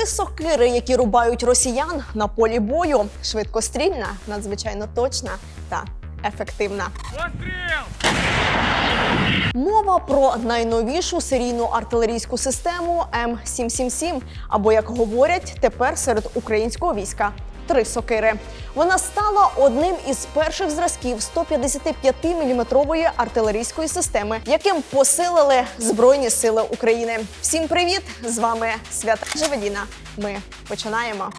Три сокири, які рубають росіян на полі бою. Швидкострільна, надзвичайно точна та ефективна. Постріл! Мова про найновішу серійну артилерійську систему М777, або як говорять тепер серед українського війська. Три сокири. Вона стала одним із перших зразків 155-мм артилерійської системи, яким посилили Збройні Сили України. Всім привіт! З вами Свята Живеліна. Ми починаємо.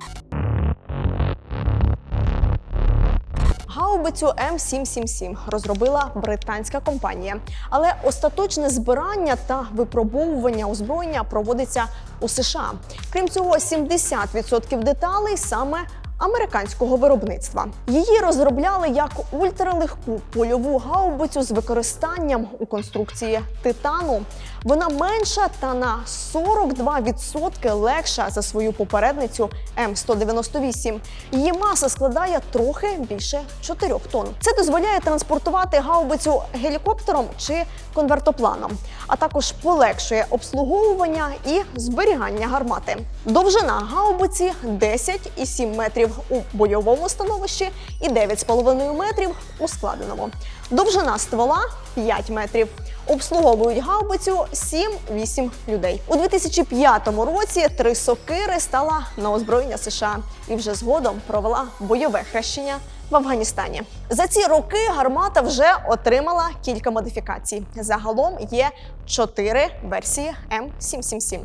Гаубицю М777 розробила британська компанія, але остаточне збирання та випробовування озброєння проводиться у США. Крім цього, 70% деталей саме американського виробництва. Її розробляли як ультралегку польову гаубицю з використанням у конструкції титану. Вона менша та на 42% легша за свою попередницю М198. Її маса складає трохи більше 4 тонн. Це дозволяє транспортувати гаубицю гелікоптером чи конвертопланом, а також полегшує обслуговування і зберігання гармати. Довжина гаубиці 10,7 метрів у бойовому становищі і 9,5 метрів у складеному. Довжина ствола 5 метрів. Обслуговують гаубицю 7-8 людей. У 2005 році три сокири стала на озброєння США і вже згодом провела бойове хрещення в Афганістані. За ці роки гармата вже отримала кілька модифікацій. Загалом є чотири версії М777.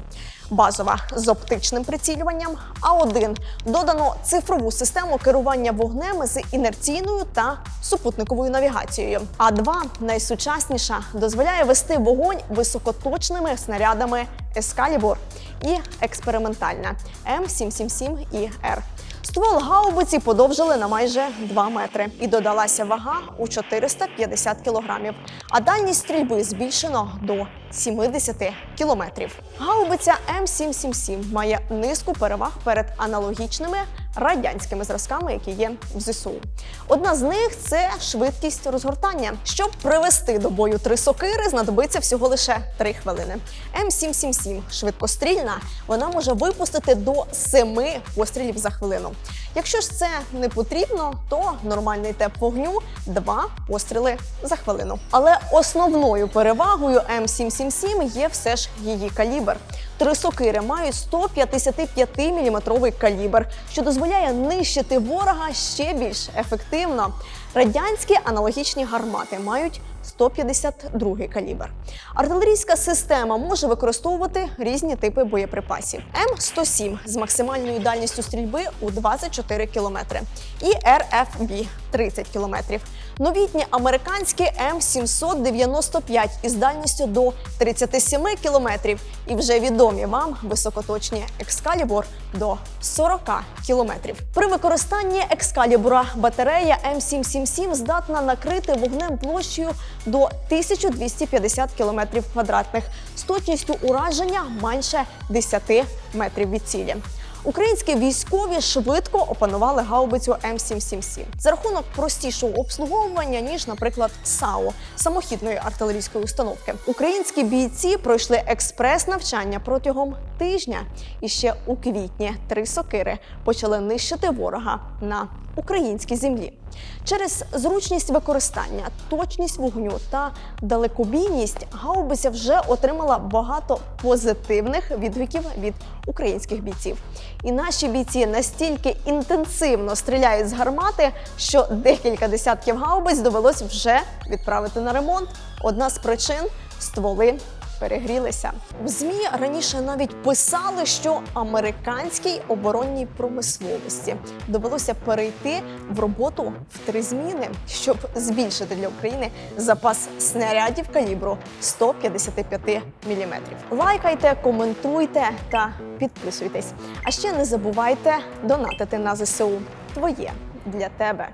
Базова з оптичним прицілюванням, А1 додано цифрову систему керування вогнем з інерційною та супутниковою навігацією. А2 найсучасніша дозволяє вести вогонь високоточними снарядами Ескалібур і експериментальна М777 ір Ствол гаубиці подовжили на майже 2 метри і додалася вага у 450 кілограмів. А дальність стрільби збільшено до 70 кілометрів. Гаубиця М777 має низку переваг перед аналогічними радянськими зразками, які є в ЗСУ. Одна з них це швидкість розгортання. Щоб привести до бою три сокири, знадобиться всього лише 3 хвилини. М777 швидкострільна, вона може випустити до 7 пострілів за хвилину. Якщо ж це не потрібно, то нормальний темп вогню 2 постріли за хвилину. Але основною перевагою М777 є все ж її калібр. Три сокири мають 155-мм калібр, що дозволяє нищити ворога ще більш ефективно. Радянські аналогічні гармати мають 152 калібр. Артилерійська система може використовувати різні типи боєприпасів. М107 з максимальною дальністю стрільби у 24 км і РФБ 30 км. Новітні американські М795 із дальністю до 37 км і вже відомі вам високоточні Екскалібур до 40 км. При використанні Екскалібура батарея М777 здатна накрити вогнем площею до 1250 км квадратних з точністю ураження менше 10 метрів від цілі. Українські військові швидко опанували гаубицю М777 за рахунок простішого обслуговування ніж, наприклад, САУ самохідної артилерійської установки. Українські бійці пройшли експрес-навчання протягом тижня, і ще у квітні три сокири почали нищити ворога на українській землі. Через зручність використання, точність вогню та далекобійність гаубиця вже отримала багато позитивних відгуків від українських бійців. І наші бійці настільки інтенсивно стріляють з гармати, що декілька десятків гаубиць довелось вже відправити на ремонт. Одна з причин стволи перегрілися. В ЗМІ раніше навіть писали, що американській оборонній промисловості довелося перейти в роботу в три зміни, щоб збільшити для України запас снарядів калібру 155 мм. Лайкайте, коментуйте та підписуйтесь. А ще не забувайте донатити на ЗСУ. Твоє для тебе.